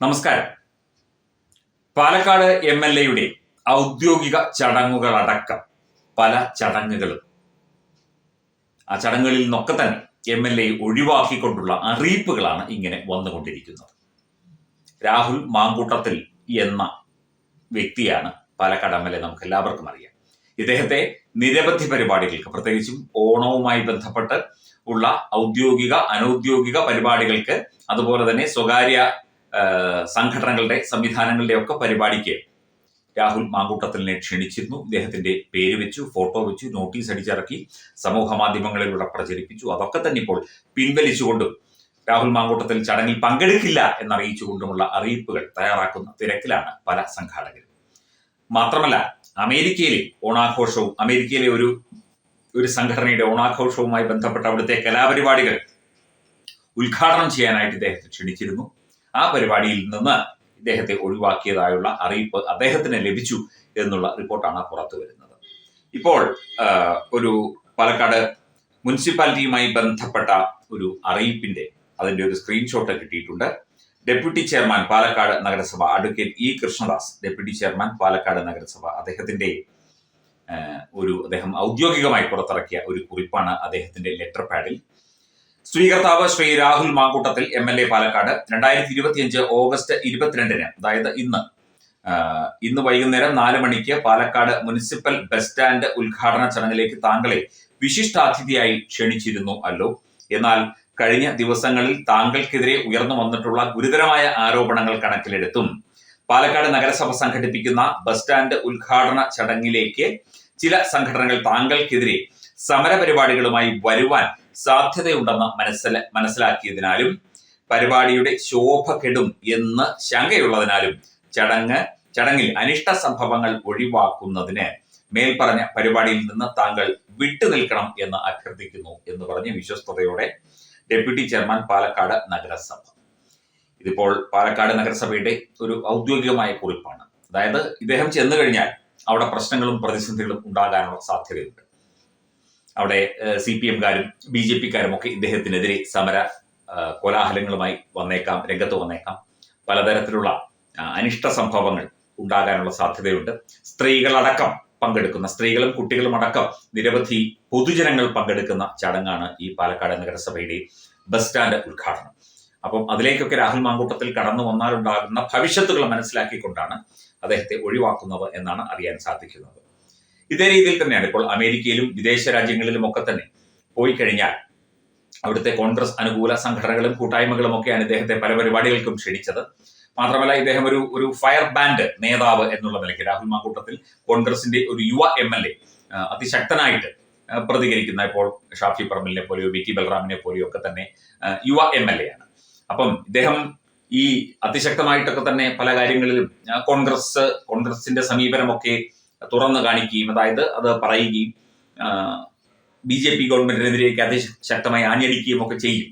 നമസ്കാരം. Palakkad M L എയുടെ ഔദ്യോഗിക ചടങ്ങുകളടക്കം പല ചടങ്ങുകളും. ആ ചടങ്ങുകളിൽ നിന്നൊക്കെ തന്നെ എം എൽ എ ഒഴിവാക്കിക്കൊണ്ടുള്ള അറിയിപ്പുകളാണ് ഇങ്ങനെ വന്നുകൊണ്ടിരിക്കുന്നത്. രാഹുൽ മാങ്കൂട്ടത്തിൽ എന്ന വ്യക്തിയാണ് പാലക്കാട് എം എൽ എ നമുക്ക് എല്ലാവർക്കും അറിയാം. ഇദ്ദേഹത്തെ നിരവധി പരിപാടികൾക്ക് പ്രത്യേകിച്ചും ഓണവുമായി ബന്ധപ്പെട്ട് ഉള്ള ഔദ്യോഗിക അനൗദ്യോഗിക പരിപാടികൾക്ക് അതുപോലെ തന്നെ സ്വകാര്യ സംഘടനകളുടെ സംവിധാനങ്ങളുടെ ഒക്കെ പരിപാടിക്ക് രാഹുൽ മാങ്കൂട്ടത്തിലിനെ ക്ഷണിച്ചിരുന്നു. ഇദ്ദേഹത്തിന്റെ പേര് വെച്ചു ഫോട്ടോ വെച്ചു നോട്ടീസ് അടിച്ചിറക്കി സമൂഹ മാധ്യമങ്ങളിലൂടെ പ്രചരിപ്പിച്ചു. അതൊക്കെ തന്നെ ഇപ്പോൾ പിൻവലിച്ചുകൊണ്ടും രാഹുൽ മാങ്കൂട്ടത്തിൽ ചടങ്ങിൽ പങ്കെടുക്കില്ല എന്നറിയിച്ചുകൊണ്ടുമുള്ള അറിയിപ്പുകൾ തയ്യാറാക്കുന്ന തിരക്കിലാണ് പല സംഘാടകരും. മാത്രമല്ല അമേരിക്കയിലെ ഓണാഘോഷവും അമേരിക്കയിലെ ഒരു ഒരു സംഘടനയുടെ ഓണാഘോഷവുമായി ബന്ധപ്പെട്ട അവിടുത്തെ കലാപരിപാടികൾ ഉദ്ഘാടനം ചെയ്യാനായിട്ട് ഇദ്ദേഹത്തെ ക്ഷണിച്ചിരുന്നു. ആ പരിപാടിയിൽ നിന്ന് ഇദ്ദേഹത്തെ ഒഴിവാക്കിയതായുള്ള അറിയിപ്പ് അദ്ദേഹത്തിന് ലഭിച്ചു എന്നുള്ള റിപ്പോർട്ടാണ് പുറത്തു വരുന്നത്. ഇപ്പോൾ ഒരു പാലക്കാട് മുനിസിപ്പാലിറ്റിയുമായി ബന്ധപ്പെട്ട ഒരു അറിയിപ്പിന്റെ അതിന്റെ ഒരു സ്ക്രീൻഷോട്ട് കിട്ടിയിട്ടുണ്ട്. ഡെപ്യൂട്ടി ചെയർമാൻ പാലക്കാട് നഗരസഭ advocate E Krishnadas deputy chairman Palakkad നഗരസഭ അദ്ദേഹത്തിന്റെ ഒരു അദ്ദേഹം ഔദ്യോഗികമായി പുറത്തിറക്കിയ ഒരു കുറിപ്പാണ് അദ്ദേഹത്തിന്റെ ലെറ്റർ പാഡിൽ. സ്വീകർത്താവ് Shri Rahul Mankoottathil M L A Palakkad രണ്ടായിരത്തി ഇരുപത്തിയഞ്ച് ഓഗസ്റ്റ് ഇരുപത്തിരണ്ടിന് അതായത് ഇന്ന് ഇന്ന് വൈകുന്നേരം നാല് മണിക്ക് പാലക്കാട് മുനിസിപ്പൽ ബസ് സ്റ്റാൻഡ് ഉദ്ഘാടന ചടങ്ങിലേക്ക് താങ്കളെ വിശിഷ്ടാതിഥിയായി ക്ഷണിച്ചിരുന്നു അല്ലോ. എന്നാൽ കഴിഞ്ഞ ദിവസങ്ങളിൽ താങ്കൾക്കെതിരെ ഉയർന്നു വന്നിട്ടുള്ള ഗുരുതരമായ ആരോപണങ്ങൾ കണക്കിലെടുത്തും പാലക്കാട് നഗരസഭ സംഘടിപ്പിക്കുന്ന ബസ് സ്റ്റാൻഡ് ഉദ്ഘാടന ചടങ്ങിലേക്ക് ചില സംഘടനകൾ താങ്കൾക്കെതിരെ സമരപരിപാടികളുമായി വരുവാൻ സാധ്യതയുണ്ടെന്ന് മനസ്സില മനസ്സിലാക്കിയതിനാലും പരിപാടിയുടെ ശോഭ കെടും എന്ന് ശങ്കയുള്ളതിനാലും ചടങ്ങ് ചടങ്ങിൽ അനിഷ്ട സംഭവങ്ങൾ ഒഴിവാക്കുന്നതിന് മേൽപ്പറഞ്ഞ പരിപാടിയിൽ നിന്ന് താങ്കൾ വിട്ടുനിൽക്കണം എന്ന് അഭ്യർത്ഥിക്കുന്നു എന്ന് പറഞ്ഞ് വിശ്വസ്തയോടെ ഡെപ്യൂട്ടി ചെയർമാൻ പാലക്കാട് നഗരസഭ. ഇതിപ്പോൾ പാലക്കാട് നഗരസഭയുടെ ഒരു ഔദ്യോഗികമായ കുറിപ്പാണ്. അതായത് ഇദ്ദേഹം ചെന്നു കഴിഞ്ഞാൽ അവിടെ പ്രശ്നങ്ങളും പ്രതിസന്ധികളും ഉണ്ടാകാനുള്ള സാധ്യതയുണ്ട്. അവിടെ സി പി എംകാരും ബി ജെ പിക്കാരും ഒക്കെ ഇദ്ദേഹത്തിനെതിരെ സമര കോലാഹലങ്ങളുമായി വന്നേക്കാം രംഗത്ത് വന്നേക്കാം. പലതരത്തിലുള്ള അനിഷ്ട സംഭവങ്ങൾ ഉണ്ടാകാനുള്ള സാധ്യതയുണ്ട്. സ്ത്രീകളടക്കം പങ്കെടുക്കുന്ന സ്ത്രീകളും കുട്ടികളും അടക്കം നിരവധി പൊതുജനങ്ങൾ പങ്കെടുക്കുന്ന ചടങ്ങാണ് ഈ പാലക്കാട് നഗരസഭയുടെ ബസ് സ്റ്റാൻഡ് ഉദ്ഘാടനം. അപ്പം അതിലേക്കൊക്കെ രാഹുൽ മാങ്കൂട്ടത്തിൽ കടന്നു വന്നാലുണ്ടാകുന്ന ഭവിഷ്യത്തുകൾ മനസ്സിലാക്കിക്കൊണ്ടാണ് അദ്ദേഹത്തെ ഒഴിവാക്കുന്നത് എന്നാണ് അറിയാൻ സാധിക്കുന്നത്. ഇതേ രീതിയിൽ തന്നെയാണ് ഇപ്പോൾ അമേരിക്കയിലും വിദേശ രാജ്യങ്ങളിലും ഒക്കെ തന്നെ പോയി കഴിഞ്ഞാൽ അവിടുത്തെ കോൺഗ്രസ് അനുകൂല സംഘടനകളും കൂട്ടായ്മകളും ഒക്കെയാണ് ഇദ്ദേഹത്തെ പല പരിപാടികൾക്കും ക്ഷണിച്ചത്. മാത്രമല്ല ഇദ്ദേഹം ഒരു ഒരു ഫയർ ബാൻഡ് നേതാവ് എന്നുള്ള നിലയ്ക്ക് രാഹുൽ മാക്കൂട്ടത്തിൽ കോൺഗ്രസിന്റെ ഒരു യുവ എം എൽ എ അതിശക്തനായിട്ട് പ്രതികരിക്കുന്ന ഇപ്പോൾ ഷാഫി പറമ്പലിനെ പോലെയോ വി ടി ബൽറാമിനെ പോലെയോ ഒക്കെ തന്നെ യുവ എം എൽ എ ആണ്. അപ്പം ഇദ്ദേഹം ഈ അതിശക്തമായിട്ടൊക്കെ തന്നെ പല കാര്യങ്ങളിലും കോൺഗ്രസ് കോൺഗ്രസിന്റെ സമീപനമൊക്കെ തുറന്നു കാണിക്കുകയും അതായത് അത് പറയുകയും ബി ജെ പി ഗവൺമെന്റിനെതിരേക്ക് അതിശക്തമായി ആഞ്ഞടിക്കുകയും ഒക്കെ ചെയ്യും.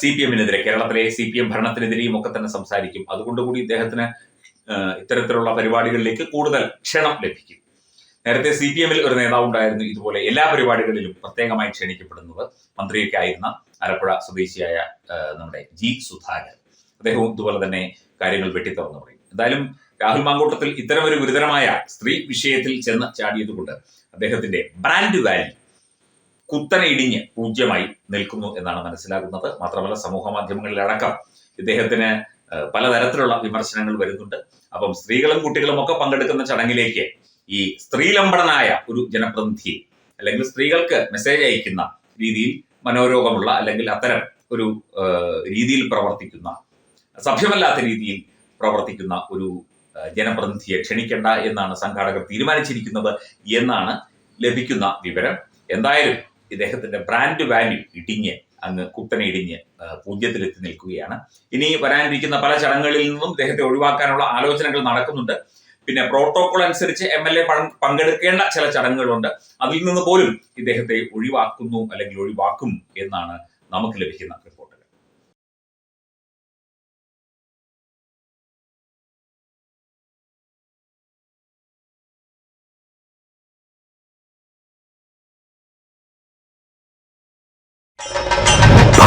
സി പി എമ്മിനെതിരെ കേരളത്തിലെ സി പി എം ഭരണത്തിനെതിരെയും ഒക്കെ തന്നെ സംസാരിക്കും. അതുകൊണ്ട് കൂടി ഇദ്ദേഹത്തിന് ഇത്തരത്തിലുള്ള പരിപാടികളിലേക്ക് കൂടുതൽ ക്ഷണം ലഭിക്കും. നേരത്തെ സി പി എമ്മിൽ ഒരു നേതാവ് ഉണ്ടായിരുന്നു ഇതുപോലെ എല്ലാ പരിപാടികളിലും പ്രത്യേകമായി ക്ഷണിക്കപ്പെടുന്നത് മന്ത്രിയൊക്കെ ആയിരുന്ന ആലപ്പുഴ സ്വദേശിയായ നമ്മുടെ ജി സുധാകരൻ. അദ്ദേഹവും ഇതുപോലെ തന്നെ കാര്യങ്ങൾ വെട്ടിത്തുറന്നു പറയും. എന്തായാലും രാഹുൽ മാങ്കൂട്ടത്തിൽ ഇത്തരം ഒരു ഗുരുതരമായ സ്ത്രീ വിഷയത്തിൽ ചെന്ന് ചാടിയതുകൊണ്ട് അദ്ദേഹത്തിന്റെ ബ്രാൻഡ് വാല്യൂ കുത്തനെ ഇടിഞ്ഞ് പൂജ്യമായി നിൽക്കുന്നു എന്നാണ് മനസ്സിലാകുന്നത്. മാത്രമല്ല സമൂഹ മാധ്യമങ്ങളിലടക്കം ഇദ്ദേഹത്തിന് പലതരത്തിലുള്ള വിമർശനങ്ങൾ വരുന്നുണ്ട്. അപ്പം സ്ത്രീകളും കുട്ടികളും ഒക്കെ പങ്കെടുക്കുന്ന ചടങ്ങിലേക്ക് ഈ സ്ത്രീലംബടനായ ഒരു ജനപ്രതിനിധി അല്ലെങ്കിൽ സ്ത്രീകൾക്ക് മെസ്സേജ് അയക്കുന്ന രീതിയിൽ മനോരോഗമുള്ള അല്ലെങ്കിൽ അത്തരം ഒരു രീതിയിൽ പ്രവർത്തിക്കുന്ന സഭ്യമല്ലാത്ത രീതിയിൽ പ്രവർത്തിക്കുന്ന ഒരു ജനപ്രതിനിധിയെ ക്ഷണിക്കേണ്ട എന്നാണ് സംഘാടകർ തീരുമാനിച്ചിരിക്കുന്നത് എന്നാണ് ലഭിക്കുന്ന വിവരം. എന്തായാലും ഇദ്ദേഹത്തിന്റെ ബ്രാൻഡ് വാല്യൂ ഇടിഞ്ഞ് അങ്ങ് കുത്തനെ ഇടിഞ്ഞ് പൂജ്യത്തിലെത്തി നിൽക്കുകയാണ്. ഇനി വരാനിരിക്കുന്ന പല ചടങ്ങുകളിൽ നിന്നും ഇദ്ദേഹത്തെ ഒഴിവാക്കാനുള്ള ആലോചനകൾ നടക്കുന്നുണ്ട്. പിന്നെ പ്രോട്ടോകോൾ അനുസരിച്ച് എം എൽ എ പങ്കെടുക്കേണ്ട ചില ചടങ്ങുകളുണ്ട്. അതിൽ നിന്ന് പോലും ഇദ്ദേഹത്തെ ഒഴിവാക്കുന്നു അല്ലെങ്കിൽ ഒഴിവാക്കും എന്നാണ് നമുക്ക് ലഭിക്കുന്ന റിപ്പോർട്ടുകൾ